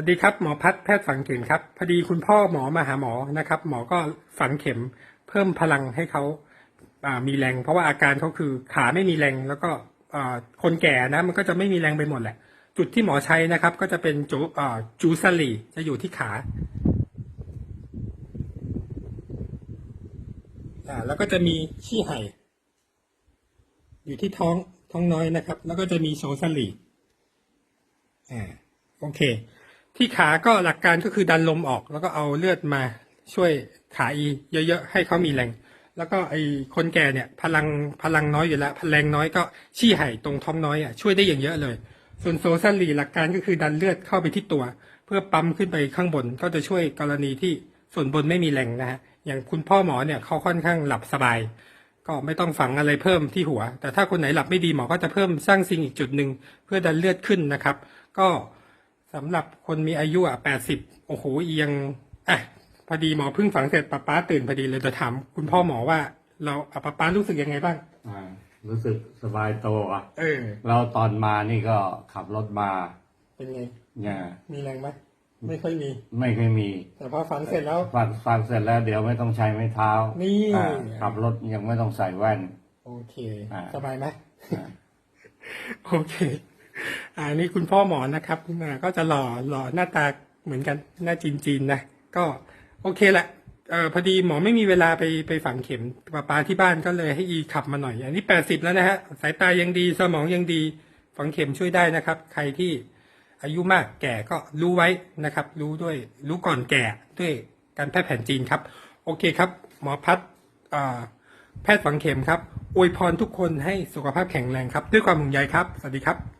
วัสดีครับหมอพัดแพทย์ฝังเข็มครับพอดีคุณพ่อหมอมาหาหมอนะครับ หมอก็ฝังเข็มเพิ่มพลังให้เขาามีแรง เพราะว่าอาการเขาคือขาไม่มีแรง แล้วก็คนแก่นะมันก็จะไม่มีแรงไปหมดแหละ จุดที่หมอใช้นะครับ ก็จะเป็นจูจูซาลีจะอยู่ที่ขาาแล้วก็จะมีชี้ไห่ อยู่ที่ท้องท้องน้อยนะครับ แล้วก็จะมีโซซาลีอ่าโอเค ที่ขาก็หลักการก็คือดันลมออก แล้วก็เอาเลือดมาช่วยขาอีเยอะๆให้เขามีแรง แล้วก็ไอ้คนแก่เนี่ยพลังพลังน้อยอยู่แล้วพลังน้อยก็ชี้ไห่ตรงท้องน้อยอะช่วยได้อย่างเยอะเลย ส่วนโซซัลลีหลักการก็คือดันเลือดเข้าไปที่ตัว เพื่อปั๊มขึ้นไปข้างบนก็จะช่วยกรณีที่ส่วนบนไม่มีแรงนะฮะอย่างคุณพ่อหมอเนี่ยเขาค่อนข้างหลับสบาย ก็ไม่ต้องฝังอะไรเพิ่มที่หัว แต่ถ้าคนไหนหลับไม่ดีหมอก็จะเพิ่มสร้างซิงอีกจุดหนึ่งเพื่อดันเลือดขึ้นนะครับ ก็ สำหรับคนมีอายุอะแปดสิบโอ้โหเอียงอะพอดีหมอเพิ่งฝังเสร็จป้าป้าตื่นพอดีเลยจะถามคุณพ่อหมอว่า เราอะป้าป้ารู้สึกยังไงบ้าง อ่ารู้สึกสบายตัวอะเออ เราตอนมานี่ก็ขับรถมาเป็นไง เนี่ยมีแรงไหมไม่ค่อยมี ไม่เคยมีแต่พอฝังเสร็จแล้ว ฟังฟังเสร็จแล้วเดี๋ยวไม่ต้องใช้ไม้เท้านี่ อ่าขับรถยังไม่ต้องใส่แว่น โอเค อ่า สบายไหม อ่า โอเค อ่านี่คุณพ่อหมอนะครับอ่าก็จะหล่อหล่อหน้าตาเหมือนกันหน้าจีนๆนะก็โอเคแหละเออพอดีหมอไม่มีเวลาไปไปฝังเข็มป้าปาที่บ้านก็เลยให้อีขับมาหน่อย อันนี้แปดสิบแล้วนะฮะสายตายังดีสมองยังดีฝังเข็มช่วยได้นะครับ ใครที่อายุมากแก่ก็รู้ไว้นะครับ รู้ด้วยรู้ก่อนแก่ด้วยการแพทย์แผนจีนครับ โอเคครับ หมอพัดแพทย์ฝังเข็มครับอวยพรทุกคนให้สุขภาพแข็งแรงครับ ด้วยความห่วงใยครับ สวัสดีครับ